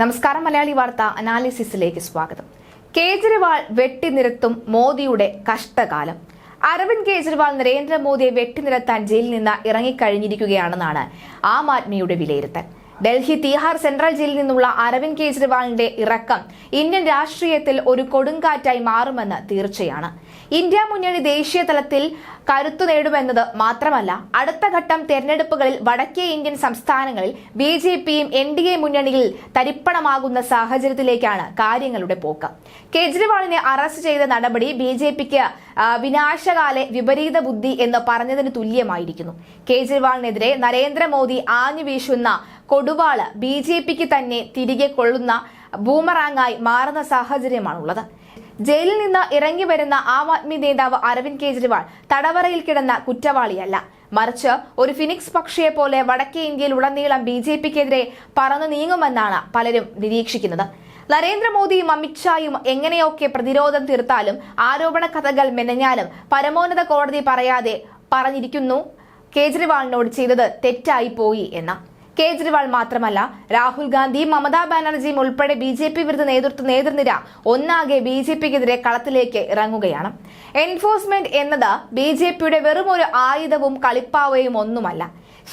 നമസ്കാരം മലയാളി വാർത്ത അനാലിസിസിലേക്ക് സ്വാഗതം. കേജ്രിവാൾ വെട്ടിനിരത്തും മോദിയുടെ കഷ്ടകാലം. അരവിന്ദ് കേജ്രിവാൾ നരേന്ദ്രമോദിയെ വെട്ടിനിരത്താൻ ജയിലിൽ നിന്ന് ഇറങ്ങിക്കഴിഞ്ഞിരിക്കുകയാണെന്നാണ് ആം ആദ്മിയുടെ വിലയിരുത്തൽ. ഡൽഹി തിഹാർ സെൻട്രൽ ജയിലിൽ നിന്നുള്ള അരവിന്ദ് കെജ്രിവാളിന്റെ ഇറക്കം ഇന്ത്യൻ രാഷ്ട്രീയത്തിൽ ഒരു കൊടുങ്കാറ്റായി മാറുമെന്ന് തീർച്ചയാണ്. ഇന്ത്യ മുന്നണി ദേശീയ തലത്തിൽ കരുത്തു നേടുമെന്നത് മാത്രമല്ല അടുത്ത ഘട്ടം തെരഞ്ഞെടുപ്പുകളിൽ വടക്കേ ഇന്ത്യൻ സംസ്ഥാനങ്ങളിൽ ബി ജെ പിയും എൻ ഡി എ മുന്നണിയിൽ തരിപ്പണമാകുന്ന സാഹചര്യത്തിലേക്കാണ് കാര്യങ്ങളുടെ പോക്ക്. കെജ്രിവാളിനെ അറസ്റ്റ് ചെയ്ത നടപടി ബി ജെ പിക്ക് വിനാശകാലെ വിപരീത ബുദ്ധി എന്ന് പറഞ്ഞതിന് തുല്യമായിരിക്കുന്നു. കെജ്രിവാളിനെതിരെ നരേന്ദ്രമോദി ആഞ്ഞു വീശുന്ന കൊടുവാൾ ബി ജെ പിക്ക് തന്നെ തിരികെ കൊള്ളുന്ന ബൂമറാങ്ങായി മാറുന്ന സാഹചര്യമാണുള്ളത്. ജയിലിൽ നിന്ന് ഇറങ്ങി വരുന്ന ആം ആദ്മി നേതാവ് അരവിന്ദ് കെജ്രിവാൾ തടവറയിൽ കിടന്ന കുറ്റവാളിയല്ല. മറിച്ച് ഒരു ഫിനിക്സ് പക്ഷിയെ പോലെ വടക്കേ ഇന്ത്യയിൽ ഉടനീളം ബി ജെ പിക്കെതിരെ പറന്നു നീങ്ങുമെന്നാണ് പലരും നിരീക്ഷിക്കുന്നത്. നരേന്ദ്രമോദിയും അമിത്ഷായും എങ്ങനെയൊക്കെ പ്രതിരോധം തീർത്താലും ആരോപണ കഥകൾ മെനഞ്ഞാലും പരമോന്നത കോടതി പറയാതെ പറഞ്ഞിരിക്കുന്നു. കേജ്രിവാളിനോട് ചെയ്തത് തെറ്റായി പോയി എന്ന. കേജ്രിവാൾ മാത്രമല്ല രാഹുൽ ഗാന്ധിയും മമതാ ബാനർജിയും ഉൾപ്പെടെ ബി ജെ പി വിരുദ്ധ നേതൃത്വ നേതൃനിര ഒന്നാകെ ബി ജെ പിക്കെതിരെ കളത്തിലേക്ക് ഇറങ്ങുകയാണ്. എൻഫോഴ്സ്മെന്റ് എന്നത് ബി ജെ പിയുടെ വെറും ഒരു ആയുധവും കളിപ്പാവയും ഒന്നുമല്ല.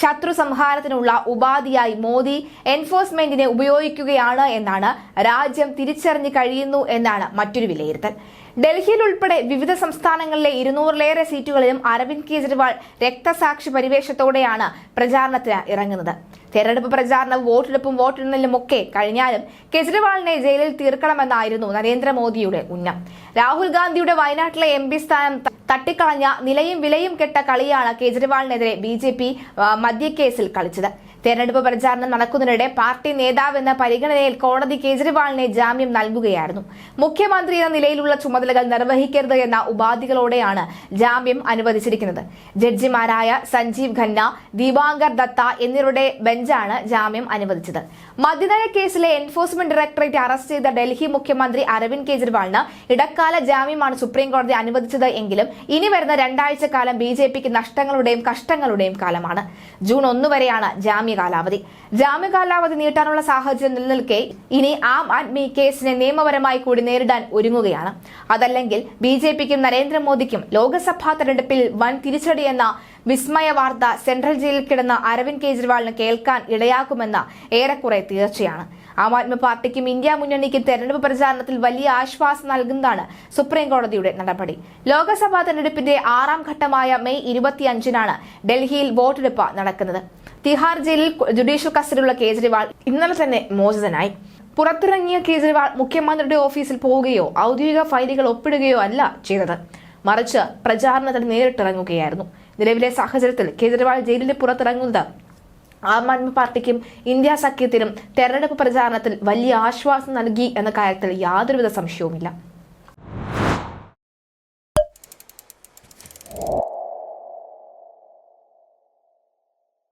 ശത്രു സംഹാരത്തിനുള്ള ഉപാധിയായി മോദി എൻഫോഴ്സ്മെന്റിനെ ഉപയോഗിക്കുകയാണ് എന്നാണ് രാജ്യം തിരിച്ചറിഞ്ഞു കഴിയുന്നു എന്നാണ് മറ്റൊരു വിലയിരുത്തൽ. ഡൽഹിയിൽ ഉൾപ്പെടെ വിവിധ സംസ്ഥാനങ്ങളിലെ ഇരുന്നൂറിലേറെ സീറ്റുകളിലും അരവിന്ദ് കെജ്രിവാൾ രക്തസാക്ഷി പരിവേഷത്തോടെയാണ് പ്രചാരണത്തിന് ഇറങ്ങുന്നത്. തെരഞ്ഞെടുപ്പ് പ്രചാരണവും വോട്ടെടുപ്പും വോട്ടെണ്ണലും ഒക്കെ കഴിഞ്ഞാലും കെജ്രിവാളിനെ ജയിലിൽ തീർക്കണമെന്നായിരുന്നു നരേന്ദ്രമോദിയുടെ ഉന്നം. രാഹുൽ ഗാന്ധിയുടെ വയനാട്ടിലെ എം പി സ്ഥാനം തട്ടിക്കളഞ്ഞ നിലയും വിലയും കെട്ട കളിയാണ് കേജ്രിവാളിനെതിരെ ബി ജെ പി മദ്യക്കേസിൽ കളിച്ചത്. തെരഞ്ഞെടുപ്പ് പ്രചാരണം നടക്കുന്നതിനിടെ പാർട്ടി നേതാവെന്ന പരിഗണനയിൽ കോടതി കേജ്രിവാളിനെ ജാമ്യം നൽകുകയായിരുന്നു. മുഖ്യമന്ത്രി എന്ന നിലയിലുള്ള ചുമതലകൾ നിർവഹിക്കരുത് എന്ന ഉപാധികളോടെയാണ് ജാമ്യം അനുവദിച്ചിരിക്കുന്നത്. ജഡ്ജിമാരായ സഞ്ജീവ് ഖന്ന ദീപാങ്കർ ദത്ത എന്നിവരുടെ ബെഞ്ചാണ് ജാമ്യം അനുവദിച്ചത്. മദ്യനയ കേസിലെ എൻഫോഴ്സ്മെന്റ് ഡയറക്ടറേറ്റ് അറസ്റ്റ് ചെയ്ത ഡൽഹി മുഖ്യമന്ത്രി അരവിന്ദ് കെജ്രിവാളിന് ഇടക്കാല ജാമ്യമാണ് സുപ്രീം കോടതി അനുവദിച്ചത് എങ്കിലും ഇനി വരുന്ന രണ്ടാഴ്ച കാലം ബി നഷ്ടങ്ങളുടെയും കഷ്ടങ്ങളുടെയും കാലമാണ്. ജൂൺ ഒന്ന് വരെയാണ് ജാമ്യ കാലാവധി. ജാമ്യ കാലാവധി നീട്ടാനുള്ള സാഹചര്യം നിലനിൽക്കെ ഇനി ആം ആദ്മി കേസിനെ നിയമപരമായി കൂടി നേരിടാൻ ഒരുങ്ങുകയാണ്. അതല്ലെങ്കിൽ ബി ജെ പിക്കും നരേന്ദ്രമോദിക്കും ലോക്സഭാ തെരഞ്ഞെടുപ്പിൽ വൻ തിരിച്ചടിയെന്ന വിസ്മയ വാർത്ത സെൻട്രൽ ജയിലിൽ കിടന്ന അരവിന്ദ് കെജ്രിവാളിന് കേൾക്കാൻ ഇടയാക്കുമെന്ന ഏറെക്കുറെ തീർച്ചയാണ്. ആം ആദ്മി പാർട്ടിക്കും ഇന്ത്യ മുന്നണിക്കും തെരഞ്ഞെടുപ്പ് പ്രചാരണത്തിൽ വലിയ ആശ്വാസം നൽകുന്നതാണ് സുപ്രീം കോടതിയുടെ നടപടി. ലോക്സഭാ തെരഞ്ഞെടുപ്പിന്റെ ആറാം ഘട്ടമായ മെയ് ഇരുപത്തിയഞ്ചിനാണ് ഡൽഹിയിൽ വോട്ടെടുപ്പ് നടക്കുന്നത്. തിഹാർ ജയിലിൽ ജുഡീഷ്യൽ കസ്റ്റഡിയിലുള്ള കേജ്രിവാൾ ഇന്നലെ തന്നെ മോചിതനായി. പുറത്തിറങ്ങിയ കേജ്രിവാൾ മുഖ്യമന്ത്രിയുടെ ഓഫീസിൽ പോവുകയോ ഔദ്യോഗിക ഫയലുകൾ ഒപ്പിടുകയോ അല്ല ചെയ്തത്. മറിച്ച് പ്രചാരണത്തിന് നേരിട്ടിറങ്ങുകയായിരുന്നു. നിലവിലെ സാഹചര്യത്തിൽ കേജ്രിവാൾ ജയിലിന് പുറത്തിറങ്ങുന്നത് ആം ആദ്മി പാർട്ടിക്കും ഇന്ത്യ സഖ്യത്തിനും തെരഞ്ഞെടുപ്പ് പ്രചാരണത്തിൽ വലിയ ആശ്വാസം നൽകി എന്ന കാര്യത്തിൽ യാതൊരുവിധ സംശയവുമില്ല.